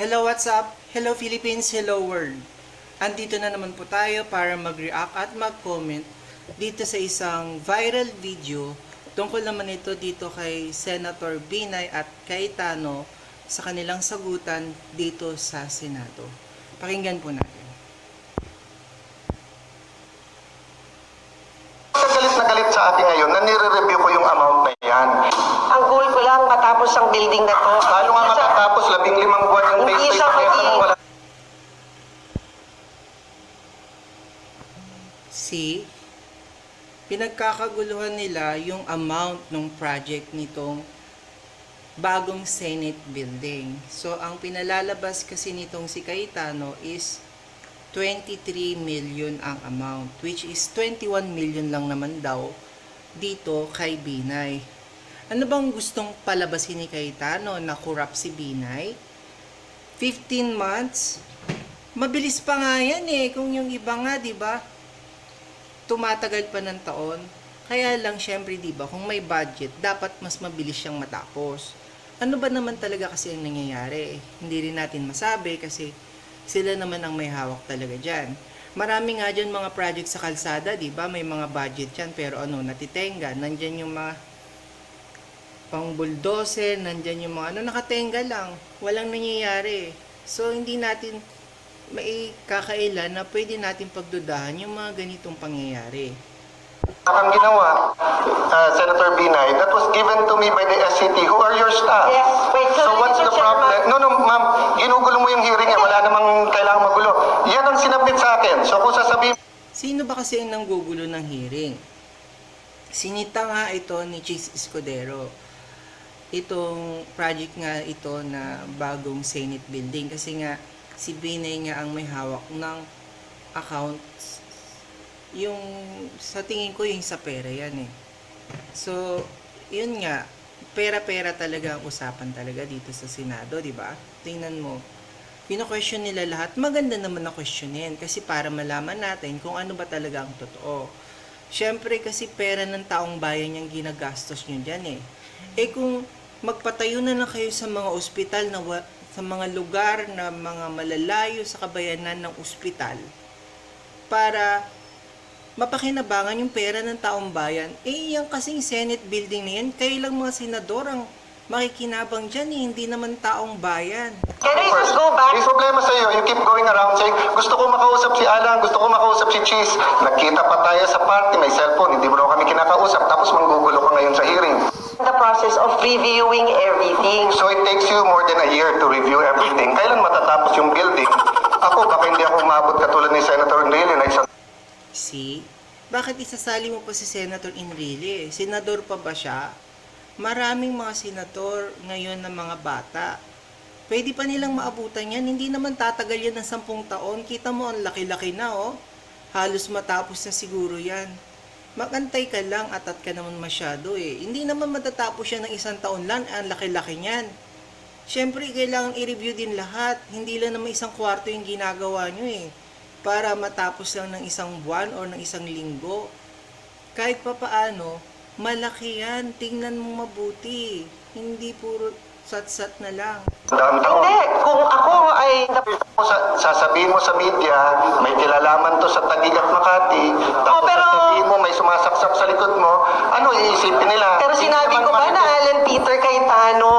Hello, what's up? Hello Philippines, hello world. Andito na naman po tayo para mag-react at mag-comment dito sa isang viral video tungkol naman ito dito kay Senator Binay at Cayetano sa kanilang sagutan dito sa Senado. Pakinggan po natin. Galit na galit sa atin ngayon na nire-review ko yung amount na yan. Ang goal ko lang matapos ang building na to. Lalo nga matatapos, labing limang buwan yung Hindi base siya pay pa maging- wala. See, pinagkakaguluhan nila yung amount ng project nitong bagong Senate building. So, ang pinalalabas kasi nitong si Cayetano is 23 million ang amount, which is 21 million lang naman daw dito kay Binay. Ano bang gustong palabasin ni Cayetano na corrupt si Binay? 15 months? Mabilis pa nga yan eh, kung yung iba nga, di ba? Tumatagal pa ng taon. Kaya lang, syempre, di ba, kung may budget, dapat mas mabilis siyang matapos. Ano ba naman talaga kasi ang nangyayari? Hindi rin natin masabi kasi sila naman ang may hawak talaga dyan. Marami nga dyan mga project sa kalsada, di ba? May mga budget dyan, pero ano, natitenga. Nandyan yung mga pang bulldozer, nandyan yung mga ano, nakatenga lang. Walang nangyayari. So, hindi natin may kakailan na pwede natin pagdudahan yung mga ganitong pangyayari. Ang ginawa, uh, Senator Binay, that was given to me by the SCT. Who are your staff? Yes, wait, So what's the problem? Chairman. No, no, ma'am, ginugulo mo yung hearing eh. Wala namang kailangan magulo. Yan ang sinabit sa akin. So kung sasabihin Sino ba kasi ang nanggugulo ng hearing? Sinita nga ito ni Chis Escudero. Itong project nga ito na bagong Senate building kasi nga si Binay nga ang may hawak ng accounts yung sa tingin ko yung sa pera yan eh. So, yun nga, pera-pera talaga ang usapan talaga dito sa Senado, di ba? Tingnan mo, pino-question nila lahat. Maganda naman na questionin kasi para malaman natin kung ano ba talaga ang totoo. Siyempre kasi pera ng taong bayan yung ginagastos nyo dyan eh. Eh kung magpatayo na lang kayo sa mga ospital na sa mga lugar na mga malalayo sa kabayanan ng ospital para mapakinabangan yung pera ng taong bayan, eh yung kasing Senate building na yan, kayo lang mga senador ang makikinabang dyan eh, hindi naman taong bayan. Can I just go back? May problema sa iyo. You keep going around saying, gusto ko makausap si Alan, gusto ko makausap si Cheese. Nagkita pa tayo sa party, may cellphone, hindi mo raw kami kinakausap. Tapos manggugulo ka ngayon sa hearing. Process of reviewing everything. So it takes you more than a year to review everything. Kailan matatapos yung building? Ako, baka hindi ako umabot katulad ni Senator Enrile na isang See? Bakit isasali mo pa si Senator Enrile? Senador pa ba siya? Maraming mga senador ngayon ng mga bata. Pwede pa nilang maabutan yan. Hindi naman tatagal yan ng sampung taon. Kita mo, ang laki-laki na, oh. Halos matapos na siguro yan. Magantay ka lang, atat ka naman masyado, eh. Hindi naman matatapos yan ng isang taon lang. Ang laki-laki niyan. Siyempre, kailangan i-review din lahat. Hindi lang naman isang kwarto yung ginagawa nyo, eh para matapos lang ng isang buwan or ng isang linggo. Kahit pa paano, malaki yan. Tingnan mo mabuti. Hindi puro sat-sat na lang. taon. Hindi, kung ako ay sasabihin mo sa media, may kilalaman to sa Taguig at Makati, tapos Oh, pero- sasabihin mo may sumasaksak sa likod mo, ano iisipin nila? Pero Hindi sinabi naman ko ba na makikita- Alan Peter Cayetano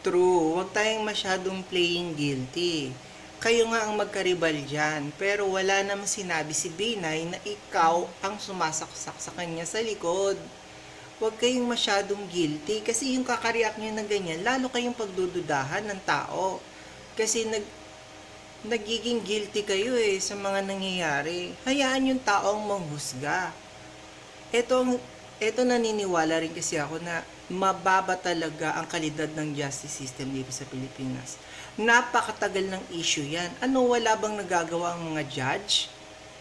True, huwag tayong masyadong playing guilty. Kayo nga ang magkaribal dyan, pero wala namang sinabi si Binay na ikaw ang sumasaksak sa kanya sa likod. Huwag kayong masyadong guilty kasi yung kakariak nyo ng ganyan, lalo kayong pagdududahan ng tao. Kasi nag, nagiging guilty kayo eh sa mga nangyayari. Hayaan yung taong manghusga. Ito, ito naniniwala rin kasi ako na mababa talaga ang kalidad ng justice system dito sa Pilipinas. Napakatagal ng issue yan. Ano, wala bang nagagawa ang mga judge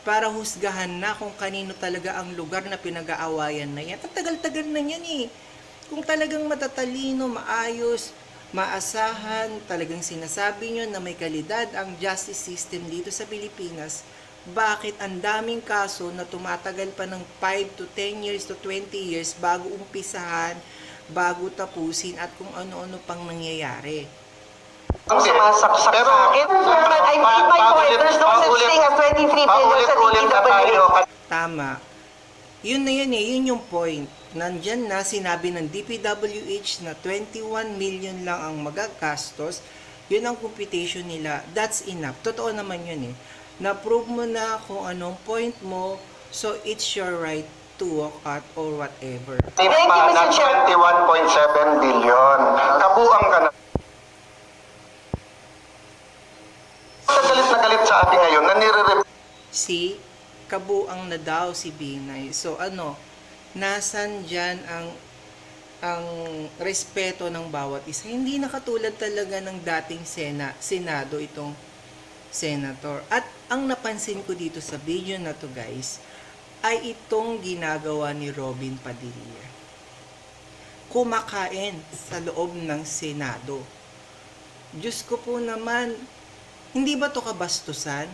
para husgahan na kung kanino talaga ang lugar na pinag-aawayan na yan? Ang tagal-tagal na yan eh. Kung talagang matatalino, maayos, maasahan, talagang sinasabi nyo na may kalidad ang justice system dito sa Pilipinas, bakit ang daming kaso na tumatagal pa ng 5 to 10 years to 20 years bago umpisahan, bago tapusin at kung ano-ano pang nangyayari. Ang sumasaksak Pero- sa akin. But I made my point. There's no such thing as 23 billion sa. DPWH. Tama. Yun na yun eh, yun yung point. Nandyan na sinabi ng DPWH na 21 million lang ang magagastos. Yun ang computation nila. That's enough. Totoo naman yun eh. Na-prove mo na kung anong point mo, so it's your right to walk out or whatever. Thank you, pa Mr. ng Chair. 21.7 billion. Kabuang ka na. Sa galit na galit sa atin ngayon, na nire si kabuang na daw si Binay. So ano, nasan dyan ang ang respeto ng bawat isa. Hindi nakatulad talaga ng dating Sena, Senado itong senator. At ang napansin ko dito sa video na to guys, ay itong ginagawa ni Robin Padilla. Kumakain sa loob ng Senado. Diyos ko po naman, hindi ba to kabastusan?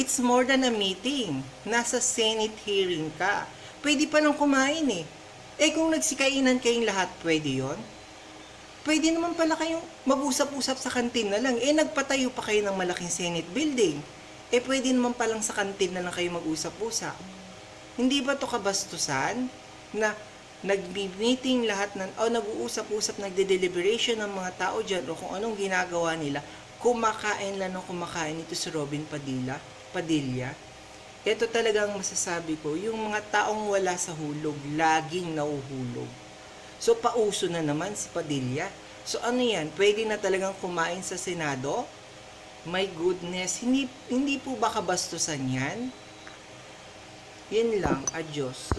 It's more than a meeting. Nasa Senate hearing ka. Pwede pa nang kumain eh. Eh kung nagsikainan kayong lahat, pwede yon? Pwede naman pala kayong mag-usap-usap sa kantin na lang. Eh nagpatayo pa kayo ng malaking Senate building. Eh pwede naman palang sa kantin na lang kayo mag-usap-usap. Hindi ba to kabastusan? Na nag-meeting lahat ng, o nag-uusap-usap, nagde-deliberation ng mga tao dyan o kung anong ginagawa nila, kumakain lang ng kumakain ito si Robin Padilla, Padilla. Ito talagang masasabi ko, yung mga taong wala sa hulog, laging nauhulog. So, pauso na naman si Padilla. So, ano yan? Pwede na talagang kumain sa Senado? My goodness, hindi, hindi po ba kabastusan yan? Yun lang, adios.